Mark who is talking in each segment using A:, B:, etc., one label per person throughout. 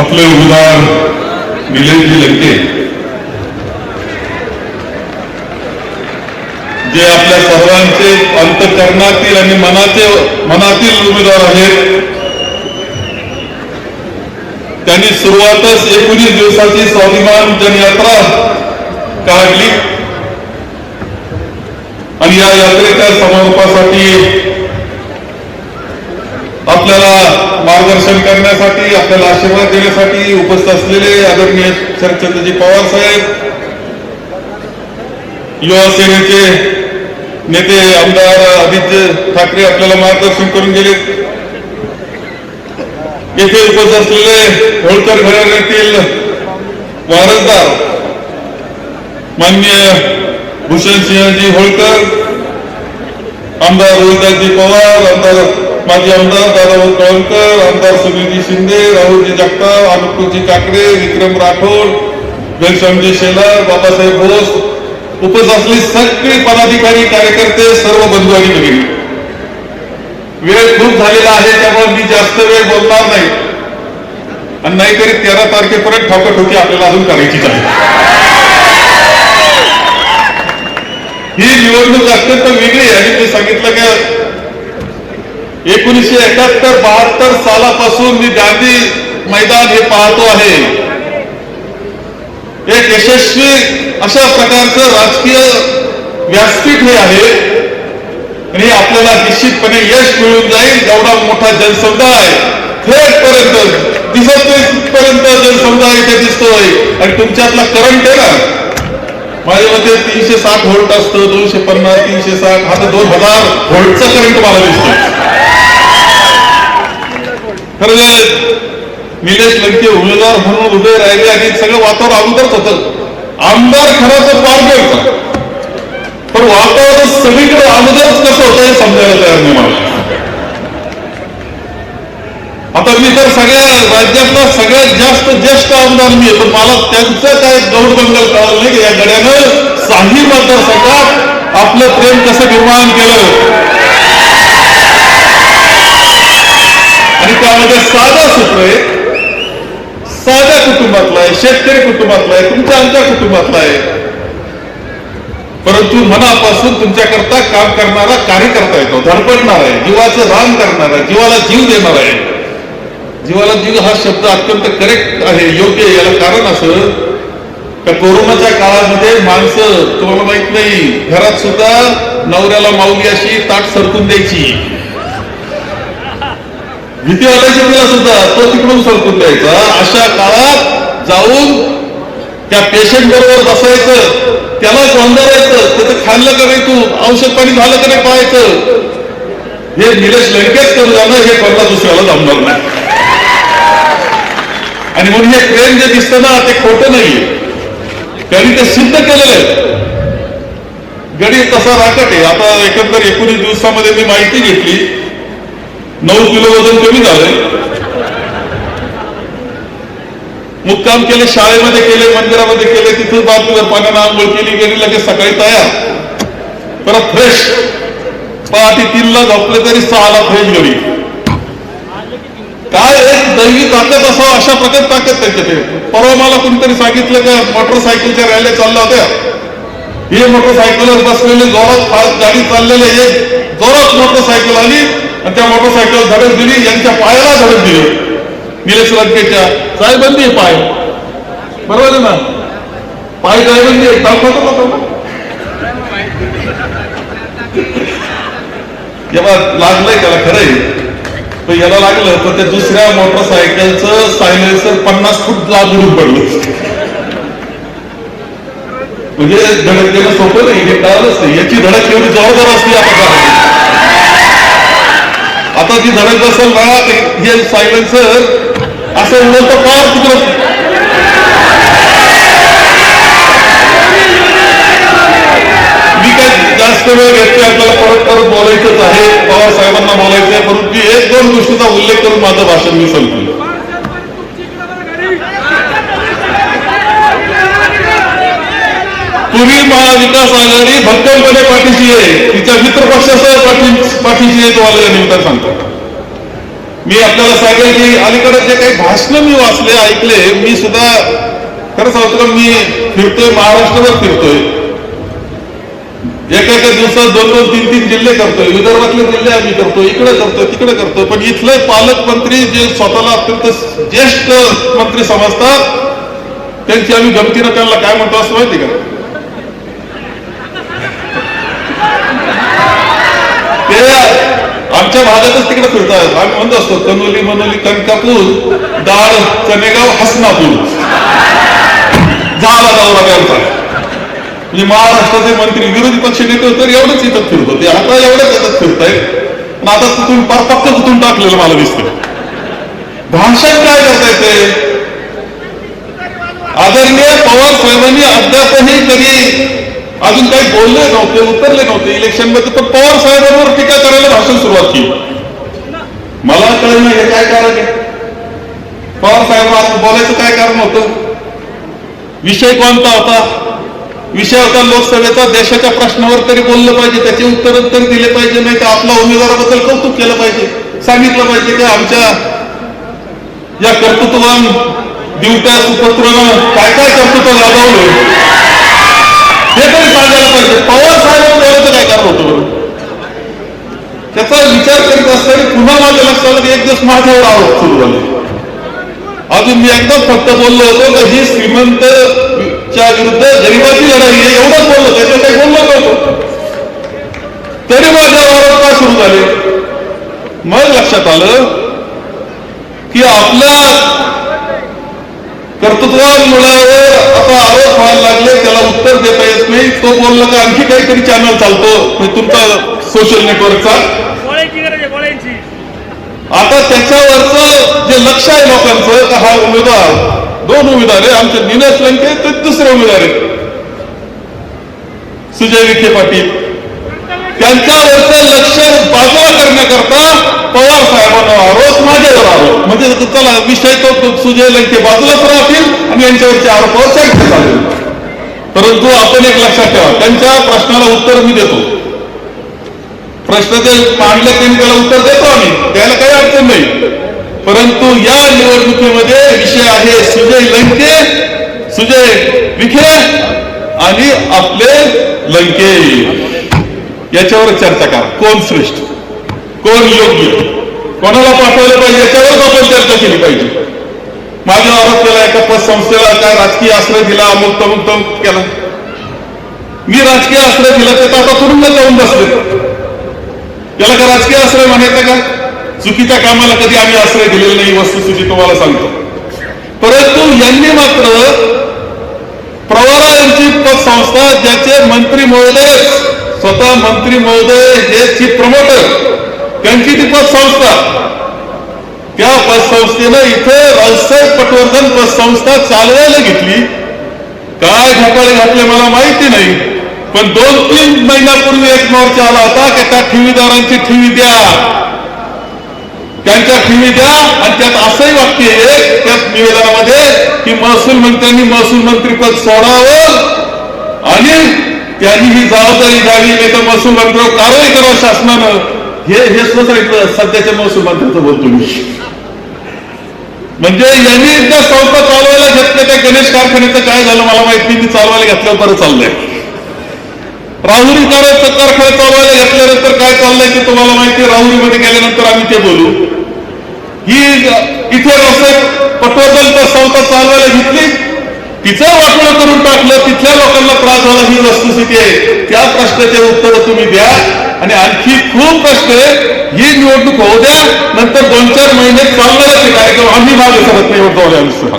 A: आपले उमेदवार निलेशजी लंके. जे आपल्या सर्वांचे अंतकरणातील आणि मनाचे मनातील उमेदवार आहेत. त्यांनी सुरुवातच एकोणीस दिवसाची स्वाभिमान जनयात्रा काढली. आणि या यात्रेच्या समारोपासाठी आपल्याला मार्गदर्शन करण्यासाठी आपल्याला आशीर्वाद देण्यासाठी उपस्थित असलेले आदरणीय शरदचंद्रजी पवार साहेब युवा सेनेचे नेते आमदार आदित्य ठाकरे आपल्याला मार्गदर्शन करून गेले. येथे उपस्थित असलेले होळकर घराण्यातील वारसदार मान्य भूषण सिंहजी होळकर आमदार रोहिदासजी पवार आमदार माजी आमदार दादाभाऊ कळमकर आमदार सुनीलजी शिंदे राहुलजी जगताप अनुपजी काकडे विक्रम राठोड घनश्यामजी शेलार बाबासाहेब बोस उपस्थित असलेली सगळी पदाधिकारी कार्यकर्ते सर्व बंधू आणि भगिनी. वेळ खूप झालेला आहे त्यामुळे मी जास्त वेळ बोलणार नाही. आणि नाहीतरी तेरा तारखेपर्यंत ठोकाठोकी आपल्याला अजून करायचीच आहे. ही निवडणूक अत्यंत वेगळी आहे. आणि ते सांगितलं का एकोणीसशे एकाहत्तर बहात्तर सालापासून मी गांधी मैदान हे पाहतो आहे. एक यशस्वी अशा प्रकारचं राजकीय व्यासपीठ हे आहे. आणि आपल्याला निश्चितपणे यश मिळून जाईल. एवढा मोठा जनसमुदाय थेटपर्यंत दिसत पर्यंत जनसमुदाय इथे दिसतोय. आणि तुमच्यातला करंट आहे ना माझ्या मते तीनशे साठ व्होल्ट असतं दोनशे पन्नास तीनशे साठ हा तर दोन हजार व्होल्टचा करंट मला दिसतो खरं निलेश लंके उमेदवार म्हणून उभे राहिले आणि सगळं वातावरण अगोदरच होतं. आमदार खरं तर पारदर्शक पण वातावरण सगळीकडे अगोदरच कसं होतं हे समजायला तयार नाही मला. आता मी तर सगळ्या राज्यातला सगळ्यात जास्त ज्येष्ठ आमदार मी पण मला त्यांचं काय गौड बंगल कळलं नाही की या गड्यानं साही मतदारसंघात आपलं प्रेम कसं निर्माण केलं. आणि त्यामध्ये साधा सूत्र आहे. साध्या कुटुंबातला आहे शेतकरी कुटुंबातला आहे तुमच्या आमच्या कुटुंबातला आहे. परंतु मनापासून तुमच्याकरता काम करणारा कार्यकर्ता येतो धडपडणार आहे जीवाचं रान करणार आहे जीवाला जीव देणार आहे. जीवाला जीव हा शब्द अत्यंत करेक्ट आहे योग्य आहे. याला कारण असं का कोरोनाच्या काळामध्ये माणसं तुम्हाला माहीत नाही घरात सुद्धा नवऱ्याला माऊली अशी ताट सरकून द्यायची. भीती वाटायची तिला सुद्धा तो तिकडून सरकून द्यायचा. अशा काळात जाऊन त्या पेशंट बरोबर बसायचं त्याला गोंधळायचं त्याचं खाल्लं का नाही तू औषध पाणी झालं का नाही पाहायचं. हे निलेश लंकेच करू जाणं हे कोणता दुसऱ्याला जमणार नाही. आणि म्हणून हे प्रेम जे दिसतं ना ते खोटं नाहीये. त्यांनी ते सिद्ध केलेलं आहे. गणित तसा राकट आहे. आता एकंदर एकोणीस दिवसामध्ये मी माहिती घेतली. नऊ किलो वजन कमी झालंय. मुक्काम केले शाळेमध्ये केले मंदिरामध्ये केले तिथं बाजूला पाण्यानं आंघोळ केली गेली लगेच सकाळी तयार. परत फ्रेश पहाटे तीनला झोपले तरी सहाला फ्रेश घरी. काय एक दैवी ताकद असावं अशा प्रकारे ताकद त्यांच्याकडे परवा मला कोणतरी सांगितलं का मोटरसायकलच्या रॅल्या चालल्या होत्या. हे मोटरसायकलवर बसलेले जोरात फास्ट गाडी चाललेले एक जोरात मोटरसायकल आली आणि त्या मोटरसायकल धडक दिली यांच्या पायाला धडक दिली. निलेश लंकेच्या. जायबंदी आहे पाय. बरोबर आहे ना? पाय जायबंदी आहे दाखवतो ना? जेव्हा लागलंय त्याला खरंय तर याला लागलं तर त्या दुसऱ्या मोटरसायकलचं सायलेन्सर पन्नास फूट लांबून पडलं. म्हणजे धडक देणं सोपं नाही हे कळालंच नाही. याची धडक एवढी जबाबदार असते आता आता जी धडक असेल ना ते हे सायलेन्सर असं उडवतं पार तिकडं जास्त वेळ घेतोय आपल्याला परत परत बोलायचंच आहे पवार साहेबांना बोलायचं आहे परंतु एक दोन गोष्टीचा उल्लेख करून माझं भाषण मी संपतो तुम्ही महाविकास आघाडी भक्कमपणे पाठीशी आहे. तिच्या मित्रपक्षासह पाठी पाठीशी आहे तुम्हाला या निमित्तानं सांगतो. मी आपल्याला सांगेल की अलीकडे जे काही भाषण मी वाचले ऐकले मी सुद्धा खरं सांगतो मी फिरतोय महाराष्ट्रभर फिरतोय. एका एका दिवसात दोन दोन तीन तीन जिल्हे करतोय. विदर्भातले जिल्हे आम्ही करतो इकडे करतो तिकडे करतो पण इथले पालकमंत्री जे स्वतःला अत्यंत ज्येष्ठ मंत्री समजतात त्यांची आम्ही गमतीनं त्यांना काय म्हणतो असं माहिती का? ते आमच्या भागातच तिकडे फिरतात. आम्ही म्हणत असतो कनोली मनोली कणकापूर दाळ चनेगाव हसनापूर. म्हणजे महाराष्ट्राचे मंत्री विरोधी पक्ष नेते होते एवढंच इथं फिरत होते. आता एवढंच येतात फिरतायत. पण आता तिथून पक्क तिथून टाकलेलं मला दिसतं भाषण काय करताय ते? आदरणीय पवार साहेबांनी अद्यापही तरी अजून काही बोलले नव्हते उतरले नव्हते इलेक्शनमध्ये पण पवार साहेबांवर टीका करायला भाषण सुरुवात केली. मला कळलं हे काय कारण आहे. पवार साहेब बोलायचं काय कारण होतं? विषय कोणता होता? विषय होता लोकसभेचा देशाच्या प्रश्नावर तरी बोललं पाहिजे त्याचे उत्तर तरी दिले पाहिजे नाही तर आपल्या उमेदवाराबद्दल कौतुक केलं पाहिजे. सांगितलं पाहिजे की आमच्या या कर्तृत्वान दिवट्या सुपुत्रानं काय काय कर्तृत्व लाभवलं हे तरी सांगायला पाहिजे. पवार साहेब काय कारण होतं त्याचा विचार करीत असताना पुन्हा माझ्या लक्षात आलं की एक दिवस माझ्यावर आरोप सुरू झाले. अजून मी एकदम फक्त बोललो होतो की ही श्रीमंत च्या विरुद्ध गरिबाची लढाई आहे एवढंच बोललो त्याच्या काही बोललो नव्हतो. तरी माझ्यावर आरोप का सुरू झाले? मग लक्षात आलं की आपल्या कर्तृत्वामुळे आता आरोप व्हायला लागले त्याला उत्तर देता येत नाही. तो बोलला का आणखी काहीतरी चॅनल चालतो म्हणजे तुमचा सोशल नेटवर्कचा आता त्याच्यावरचं जे लक्ष आहे लोकांचं हा उमेदवार दोन उमेदवार आहे आमचे दिनेश लंके ते दुसरे उमेदवार आहेत सुजय विखे पाटील। त्यांच्यावरचं लक्ष बाजूला करण्याकरता पवार साहेबांना आरोप माझ्यावर आरोप म्हणजे चला विषय तो सुजय लंके बाजूलाच राहतील आणि यांच्यावरचे आरोप चर्चा चालेल. परंतु आपण एक लक्षात ठेवा त्यांच्या प्रश्नाला उत्तर मी देतो. प्रश्न जे मांडले त्यांनी त्याला उत्तर देतो आम्ही. त्याला काही अडचण नाही. परंतु या निवडणुकीमध्ये विषय आहे सुजय लंके सुजय विखे आणि आपले लंके. याच्यावर चर्चा करा. कोण श्रेष्ठ? कोण योग्य? कोणाला पाठवलं पाहिजे? याच्यावरच आपण चर्चा केली पाहिजे. माझ्या आरोप केला एका पतसंस्थेला काय राजकीय आश्रय दिला अमुक तमुक तमुक केला. मी राजकीय आश्रय दिला ते तर आता तुरुंगात जाऊन बसले. याला का राजकीय आश्रय म्हणायचं का? चुकीच्या कामाला कधी आम्ही आश्रय दिलेला नाही वस्तुस्थिती तुम्हाला सांगतो. परंतु यांनी मात्र प्रवरा यांची पतसंस्था ज्याचे मंत्री महोदय स्वतः मंत्री महोदय जे चीफ प्रमोटर त्यांची ती पतसंस्था. त्या पतसंस्थेनं इथे रावसाहेब पटवर्धन पतसंस्था चालवायला घेतली. काय घोटाळे घातले मला माहिती नाही पण दोन तीन महिन्यापूर्वी एक मोर्चा आला होता की त्या ठेवीदारांची ठेवी द्या. त्यांच्या ठेवी द्या आणि त्यात असंही वाक्य एक त्या निवेदनामध्ये की महसूल मंत्र्यांनी महसूल मंत्रीपद सोडावं आणि त्यांनी ही जबाबदारी घ्यावी नाही तर महसूल मंत्र्यावर कारवाई करावं शासनानं. हे हे सांगितलं सध्याच्या महसूल मंत्र्याचं बोलतो मी. म्हणजे यांनी त्या संस्था चालवायला घेतल्या त्या गणेश कारखान्याचं काय झालं मला माहिती मी चालवायला घेतल्यावर बरं चाललंय. राहुरी कारखाना कारखाना चालवायला घेतल्यानंतर काय चाललंय ते तुम्हाला माहिती राहुरीमध्ये गेल्यानंतर आम्ही ते बोलू. ही इथे व्यवसाय पटवर्धन संस्था चालवायला घेतली. तिचं वाटणं करून टाकलं तिथल्या लोकांना त्रास झाला ही वस्तुस्थिती आहे. त्या प्रश्नाचे उत्तर तुम्ही द्या. आणि आणखी खूप प्रश्न आहे. ही निवडणूक होऊ द्या नंतर दोन चार महिने चालणारच आहे कार्यक्रम आम्ही मागे करत नाही होतो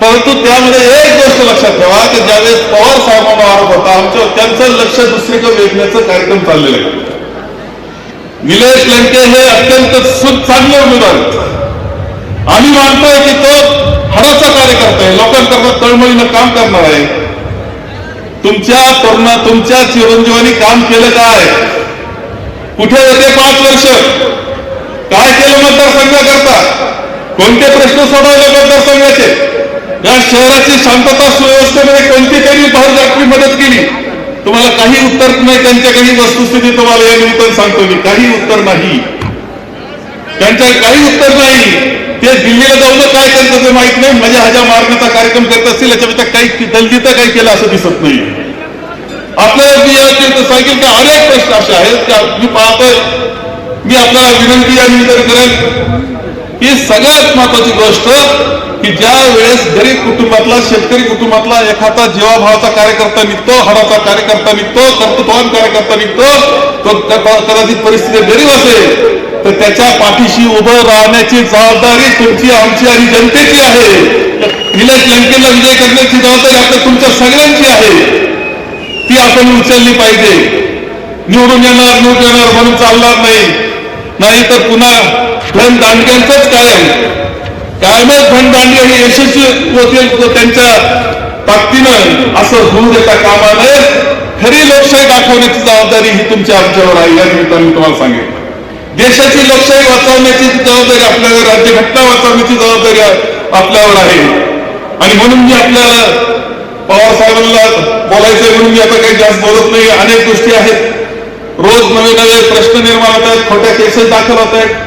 A: परंतु त्यामध्ये एक गोष्ट लक्षात ठेवा की ज्यावेळेस पवार साहेबांना आरोप होता आमचं त्यांचं लक्ष दुसरीकडे वेधण्याचा कार्यक्रम चाललेलं आहे. निलेश लंके हे अत्यंत चांगले उमेदवार आहेत. आम्ही मानतोय की तो हडाचा कार्यकर्ता आहे. लोकांकरता तळमळीनं काम करणार आहे. तुमच्या तरुणा तुमच्या चिरंजीवानी काम केलं काय? कुठे येते पाच वर्ष? काय केलं मतदारसंघाकरता? कोणते प्रश्न सोडवले मतदारसंघाचे? या शहराची शांतता सुव्यवस्थेमध्ये कोणती त्यांनी बहुजागती मदत केली? तुम्हाला काही उत्तर नाही त्यांच्या काही वस्तुस्थिती तुम्हाला या निमित्तानं सांगतो मी. काही उत्तर नाही. त्यांच्या काही उत्तर नाही. ते दिल्लीला जाऊन काय करतं ते माहीत नाही. म्हणजे हजा मारण्याचा कार्यक्रम करत असतील याच्यापेक्षा काही दलजीत काही केलं असं दिसत नाही. आपल्याला मी या सांगेल की अनेक प्रश्न असे आहेत मी पाहतोय. मी आपल्याला विनंती या निमित्तानं करेन ही सगळ्यात महत्वाची गोष्ट की ज्या वेळेस गरीब कुटुंबातला शेतकरी कुटुंबातला एखादा जीवाभावाचा कार्यकर्ता निघतो हडाचा कार्यकर्ता निघतो कर्तृत्वान कार्यकर्ता निघतो तो कदाचित परिस्थिती गरीब असेल तर त्याच्या पाठीशी उभं राहण्याची जबाबदारी तुमची आमची आणि जनतेची आहे. निलेश लंकेला विजय करण्याची जबाबदारी आपल्या तुमच्या सगळ्यांची आहे. ती आपण उचलली पाहिजे. निवडून येणार निवडून येणार म्हणून चालणार नाही. नाही तर पुन्हा धन दांडक्यांचंच कायम कायमच धन आणि हे यशस्वी होतील तो त्यांच्या ताकदीनं असं होऊ देता कामा नये. खरी लोकशाही दाखवण्याची जबाबदारी ही तुमच्या आमच्यावर आहे. या निमित्ताने मी तुम्हाला सांगेन. देशाची लोकशाही वाचवण्याची जबाबदारी आपल्यावर राज्यघटना वाचवण्याची जबाबदारी आपल्यावर आहे. आणि म्हणून मी आपल्याला पवार साहेबांना बोलायचंय म्हणून मी आता काही जास्त बोलत नाही अनेक गोष्टी आहेत. रोज नवे नवे प्रश्न निर्माण होत आहेत. खोट्या केसेस दाखल होत आहेत.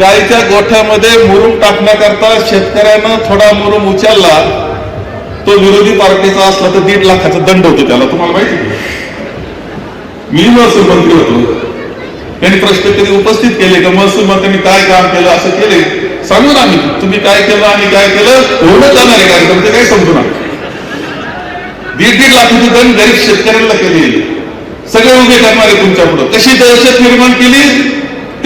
A: गायीच्या गोठ्यामध्ये मुरुम टाकण्याकरता शेतकऱ्यानं थोडा मुरुम उचलला तो विरोधी पार्टीचा असला तर दीड लाखाचा दंड होतो त्याला. तुम्हाला माहिती मी महसूल मंत्री होतो. त्यांनी प्रश्न कधी उपस्थित केले का? महसूल मंत्र्यांनी काय काम केलं असं केले? सांगू ना आम्ही. तुम्ही काय केलं आणि काय केलं? होणं जाणार आहे कार्यक्रम ते काही समजू ना दीड दीड लाखाची दंड गरीब शेतकऱ्यांना केली. सगळे उभे करणारे तुमच्यापुढे. कशी दहशत निर्माण केली?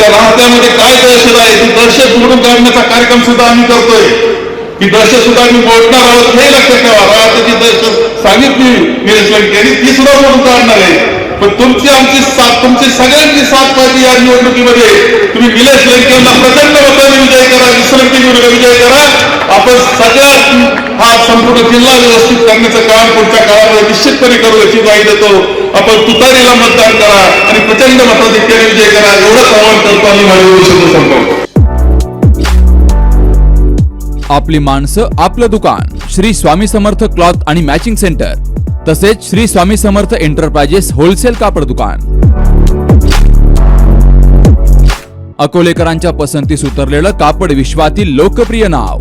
A: त्या रस्त्यामध्ये काय दहशत आहे? ती दहशत उघडून काढण्याचा कार्यक्रम सुद्धा आम्ही करतोय. की दहशत सुद्धा आम्ही मोडणार आहोत हे लक्षात ठेवा. राहत्याची दहशत सांगितली निलेश लंकेने ती सुद्धा मोडून काढणार आहे. पण तुमची आमची साथ तुमची सगळ्यांची साथ पाहिजे या निवडणुकीमध्ये. तुम्ही निलेश लंकेंना प्रचंड मताने विजय करा विश्रांती विजय करा. आपण सगळ्यात हा संपूर्ण जिल्हा व्यवस्थित करण्याचं काम पुढच्या काळामध्ये निश्चितपणे करू याची ग्वाही देतो. आपण तुतारीला मतदान करा आणि प्रचंड मताधिक्याने विजय करा. एवढंच आवाहन करतो आणि माझे दोन संपवतो
B: आपली माणसं आपलं दुकान. श्री स्वामी समर्थ क्लॉथ आणि मॅचिंग सेंटर. तसेच श्री स्वामी समर्थ एंटरप्राइजेस होलसेल कापड दुकान. अकोलेकरांच्या पसंतीस उतरलेलं कापड विश्वातील लोकप्रिय नाव.